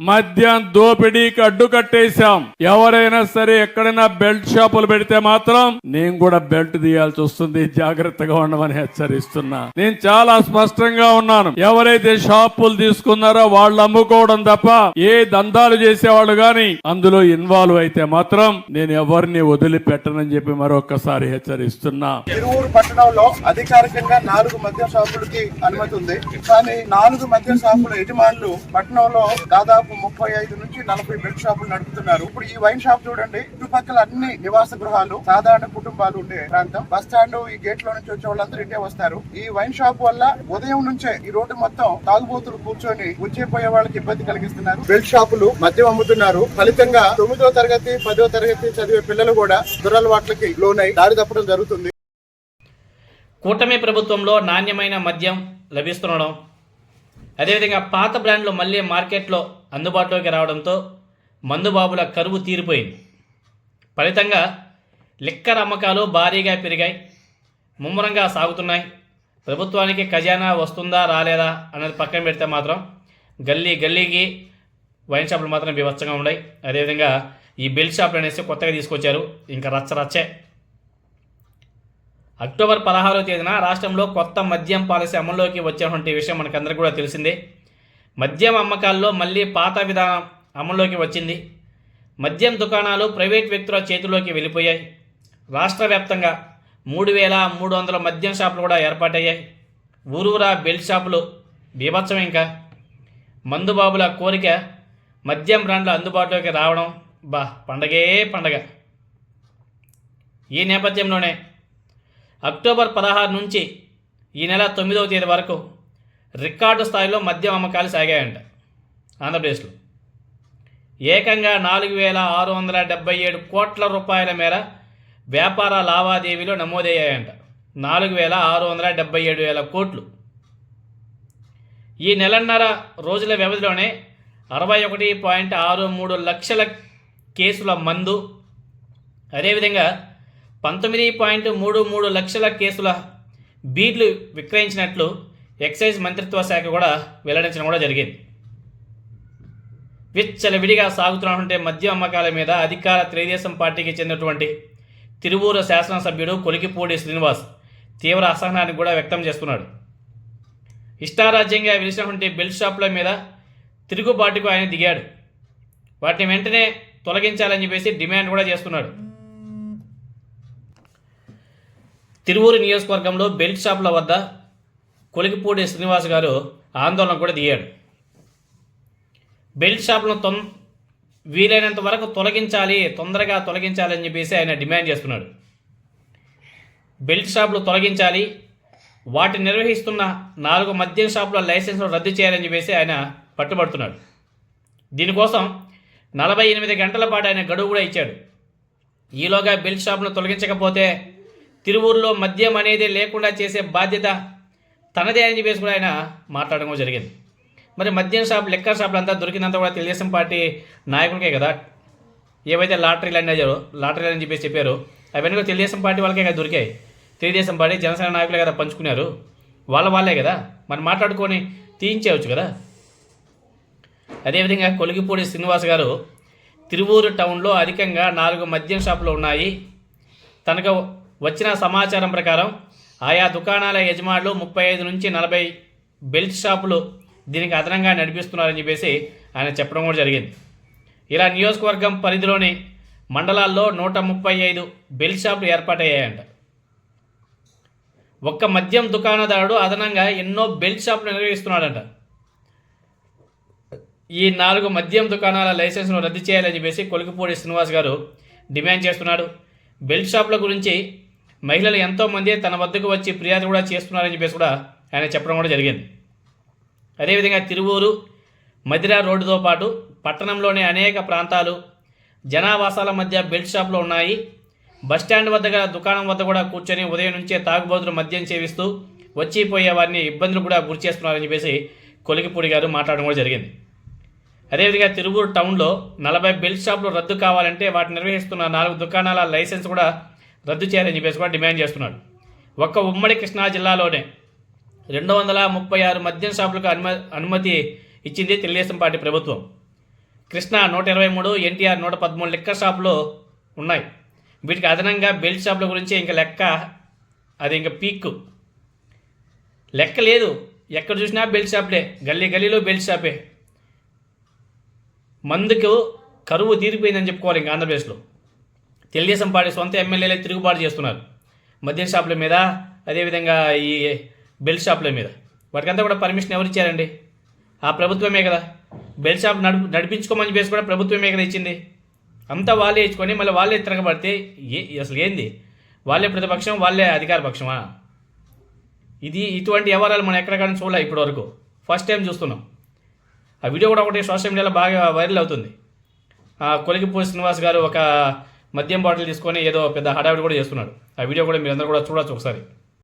మద్యం దోపిడీకి అడ్డు కట్టేశాం. ఎవరైనా సరే ఎక్కడైనా బెల్ట్ షాపులు పెడితే మాత్రం నేను కూడా బెల్ట్ తీయాల్సి వస్తుంది. జాగ్రత్తగా ఉండమని హెచ్చరిస్తున్నా. నేను చాలా స్పష్టంగా ఉన్నాను. ఎవరైతే షాపులు తీసుకున్నారో వాళ్ళు అమ్ముకోవడం తప్ప ఏ దందాలు చేసేవాళ్ళు గాని అందులో ఇన్వాల్వ్ అయితే మాత్రం నేను ఎవరిని వదిలిపెట్టనని చెప్పి మరొకసారి హెచ్చరిస్తున్నా. తిరువూరు పట్టణంలో అధికారికంగా నాలుగు మద్య షాపులకి అనుమతి ఉంది. కానీ నాలుగు మద్య షాపుల యజమానులు పట్టణంలో దాదాపు ముప్పై ఐదు నుంచి నలభై బెడ్ షాపులు నడుపుతున్నారు. ఇప్పుడు ఈ వైన్ షాప్ చూడండి చుట్టుపక్కల అన్ని నివాస గృహాలు సాధారణ కుటుంబాలు ఉండే ప్రాంతం. బస్ స్టాండ్ ఈ గేట్లో నుంచి వచ్చే వాళ్ళందరూ ఇంటే వస్తారు. ఈ వైన్ షాప్ వల్ల ఉదయం నుంచే ఈ రోడ్డు మొత్తం తాగుబోతులు కూర్చొని వచ్చేపోయే వాళ్ళకి ఇబ్బంది కలిగిస్తున్నారు. బెల్ట్ షాపులు మద్యం అమ్ముతున్నారు. ఫలితంగా తొమ్మిదో తరగతి పదో తరగతి చదివే పిల్లలు కూడా దురలవాట్లకి లోనై దారి తప్పడం జరుగుతుంది. కూటమి ప్రభుత్వంలో నాణ్యమైన మద్యం లభిస్తుండడం అదేవిధంగా పాత బ్రాండ్లు మళ్ళీ మార్కెట్లో అందుబాటులోకి రావడంతో మందుబాబుల కరువు తీరిపోయింది. ఫలితంగా లిక్కర్ అమ్మకాలు భారీగా పెరిగాయి. ముమ్మరంగా సాగుతున్నాయి. ప్రభుత్వానికి ఖజానా వస్తుందా రాలేదా అన్నది పక్కన పెడితే మాత్రం గల్లీ గల్లీకి వైన్ షాపులు మాత్రం బీభత్సంగా ఉన్నాయి. అదేవిధంగా ఈ బెల్ట్ షాపులు అనేసి కొత్తగా తీసుకొచ్చారు. ఇంకా రచ్చ రచ్చే. అక్టోబర్ పదహారో తేదీన రాష్ట్రంలో కొత్త మద్యం పాలసీ అమల్లోకి వచ్చేటువంటి విషయం మనకందరికీ కూడా తెలిసిందే. మద్యం అమ్మకాల్లో మళ్ళీ పాత విధానం అమల్లోకి వచ్చింది. మద్యం దుకాణాలు ప్రైవేట్ వ్యక్తుల చేతిలోకి వెళ్ళిపోయాయి. రాష్ట్ర వ్యాప్తంగా మూడు వేల మూడు వందల మద్యం షాపులు కూడా ఏర్పాటయ్యాయి. ఊరూరా బెల్ట్ షాపులు బీభత్సం ఇంకా. మందుబాబుల కోరిక మద్యం బ్రాండ్లు అందుబాటులోకి రావడం బా పండగే పండగ. ఈ నేపథ్యంలోనే అక్టోబర్ పదహారు నుంచి ఈ నెల తొమ్మిదవ తేదీ వరకు రికార్డు స్థాయిలో మద్యం అమ్మకాలు సాగాయంట ఆంధ్రప్రదేశ్లో. ఏకంగా నాలుగు వేల ఆరు వందల డెబ్బై ఏడు కోట్ల రూపాయల మేర వ్యాపార లావాదేవీలు నమోదయ్యాయంట. నాలుగు వేల ఆరు వందల డెబ్బై ఏడు వేల కోట్లు. ఈ నెలన్నర రోజుల వ్యవధిలోనే అరవై ఒకటి పాయింట్ ఆరు మూడు లక్షల కేసుల మందు అదేవిధంగా పంతొమ్మిది పాయింట్ మూడు మూడు లక్షల కేసుల బీడ్లు విక్రయించినట్లు ఎక్సైజ్ మంత్రిత్వ శాఖ కూడా వెల్లడించడం కూడా జరిగింది. విచ్చలవిడిగా సాగుతున్నటువంటి మద్యం అమ్మకాల మీద అధికార తెలుగుదేశం పార్టీకి చెందినటువంటి తిరువూరు శాసనసభ్యుడు కొలికిపూడి శ్రీనివాస్ తీవ్ర అసహనాన్ని కూడా వ్యక్తం చేస్తున్నాడు. ఇష్టారాజ్యంగా వెలిసినటువంటి బెల్ట్ షాపుల మీద తిరుగుబాటుకు ఆయన దిగాడు. వాటిని వెంటనే తొలగించాలని చెప్పేసి డిమాండ్ కూడా చేస్తున్నాడు. తిరువూరు నియోజకవర్గంలో బెల్ట్ షాపుల వద్ద కొలికిపూడి శ్రీనివాస్ గారు ఆందోళన కూడా దిగాడు బెల్ట్ షాపులను తొం వీలైనంత వరకు తొలగించాలి తొందరగా తొలగించాలి అని చెప్పేసి ఆయన డిమాండ్ చేస్తున్నాడు. బెల్ట్ షాపులు తొలగించాలి వాటిని నిర్వహిస్తున్న నాలుగు మద్యం షాపుల లైసెన్సులు రద్దు చేయాలని చెప్పేసి ఆయన పట్టుబడుతున్నాడు. దీనికోసం నలభై ఎనిమిది గంటల పాటు ఆయన గడువు కూడా ఇచ్చాడు. ఈలోగా బెల్ట్ షాపును తొలగించకపోతే తిరువూరులో మద్యం అనేది లేకుండా చేసే బాధ్యత తనదే అని చెప్పేసి కూడా ఆయన మాట్లాడడం జరిగింది. మరి మద్యం షాప్ లెక్కర్ షాపులు అంతా దొరికినంత కూడా తెలుగుదేశం పార్టీ నాయకులకే కదా. ఏవైతే లాటరీలు అన్నారో లాటరీలు అని చెప్పేసి చెప్పారు అవన్నీ కూడా తెలుగుదేశం పార్టీ వాళ్ళకే కదా దొరికాయి. తెలుగుదేశం పార్టీ జనసేన నాయకులే కదా పంచుకున్నారు. వాళ్ళ వాళ్ళే కదా. మరి మాట్లాడుకొని తీయించేయచ్చు కదా. అదేవిధంగా కొలిగిపూడి శ్రీనివాస్ గారు తిరువూరు టౌన్లో అధికంగా నాలుగు మద్యం షాపులు ఉన్నాయి. తనకు వచ్చిన సమాచారం ప్రకారం ఆయా దుకాణాల యజమానులు ముప్పై ఐదు నుంచి నలభై బెల్ట్ షాపులు దీనికి అదనంగా నడిపిస్తున్నారని చెప్పేసి ఆయన చెప్పడం కూడా జరిగింది. ఇలా నియోజకవర్గం పరిధిలోని మండలాల్లో నూట ముప్పై ఐదు బెల్ట్ షాపులు ఏర్పాటయ్యాయంట. ఒక్క మద్యం దుకాణదారుడు అదనంగా ఎన్నో బెల్ట్ షాపులు నిర్వహిస్తున్నాడంట. ఈ నాలుగు మద్యం దుకాణాల లైసెన్స్ను రద్దు చేయాలని చెప్పేసి కొలికిపూడి శ్రీనివాస్ గారు డిమాండ్ చేస్తున్నాడు. బెల్ట్ షాపుల గురించి మహిళలు ఎంతోమంది తన వద్దకు వచ్చి ఫిర్యాదు కూడా చేస్తున్నారని చెప్పేసి కూడా ఆయన చెప్పడం కూడా జరిగింది. అదేవిధంగా తిరువూరు మదిరా రోడ్డుతో పాటు పట్టణంలోని అనేక ప్రాంతాలు జనావాసాల మధ్య బెల్ట్ షాప్లు ఉన్నాయి. బస్టాండ్ వద్ద గల దుకాణం వద్ద కూడా కూర్చొని ఉదయం నుంచే తాగుబోతులు మద్యం సేవిస్తూ వచ్చిపోయే వారిని ఇబ్బందులు కూడా గురి చేస్తున్నారని చెప్పేసి కొలికిపూడి గారు మాట్లాడడం కూడా జరిగింది. అదేవిధంగా తిరువూరు టౌన్లో నలభై బెల్ట్ షాపులు రద్దు కావాలంటే వాటిని నిర్వహిస్తున్న నాలుగు దుకాణాల లైసెన్స్ కూడా రద్దు చేయాలని చెప్పేసి కూడా డిమాండ్ చేస్తున్నాడు. ఒక్క ఉమ్మడి కృష్ణా జిల్లాలోనే రెండు వందల ముప్పై ఆరు మద్యం షాపులకు అనుమ అనుమతి ఇచ్చింది తెలుగుదేశం పార్టీ ప్రభుత్వం. కృష్ణా నూట ఇరవై మూడు ఎన్టీఆర్ నూట పదమూడు లెక్క షాపులు ఉన్నాయి. వీటికి అదనంగా బెల్ట్ షాపుల గురించి ఇంకా లెక్క అది ఇంకా పీక్ లెక్క లేదు. ఎక్కడ చూసినా బెల్ట్ షాప్లే. గల్లీ గల్లీలో బెల్ట్ షాపే. మందుకు కరువు తీరిపోయిందని చెప్పుకోవాలి ఇంకా ఆంధ్రప్రదేశ్లో. తెలుగుదేశం పార్టీ సొంత ఎమ్మెల్యేలే తిరుగుబాటు చేస్తున్నారు. మద్యం షాపుల మీద అదేవిధంగా ఈ బెల్ట్ షాపుల మీద. వాటికంతా కూడా పర్మిషన్ ఎవరు ఇచ్చారండి? ఆ ప్రభుత్వమే కదా. బెల్ట్ షాప్ నడుపు నడిపించుకోమని చెప్పేసి కూడా ప్రభుత్వమే కదా ఇచ్చింది. అంతా వాళ్ళే ఇచ్చుకొని మళ్ళీ వాళ్ళే తిరగబడితే ఏ అసలు ఏంది? వాళ్ళే ప్రతిపక్షం వాళ్ళే అధికార పక్షమా? ఇది ఇటువంటి వ్యవహారాలు మనం ఎక్కడ కానీ చూడలే ఇప్పటి వరకు ఫస్ట్ టైం చూస్తున్నాం. ఆ వీడియో కూడా ఒకటి సోషల్ మీడియాలో బాగా వైరల్ అవుతుంది. ఆ కొలిగిపూడి శ్రీనివాస్ గారు ఒక మద్యం బాటిల్ తీసుకొని ఏదో పెద్ద హడావిడి కూడా చేస్తున్నాడు. ఆ వీడియో కూడా మీరందరూ కూడా చూడొచ్చు ఒకసారి.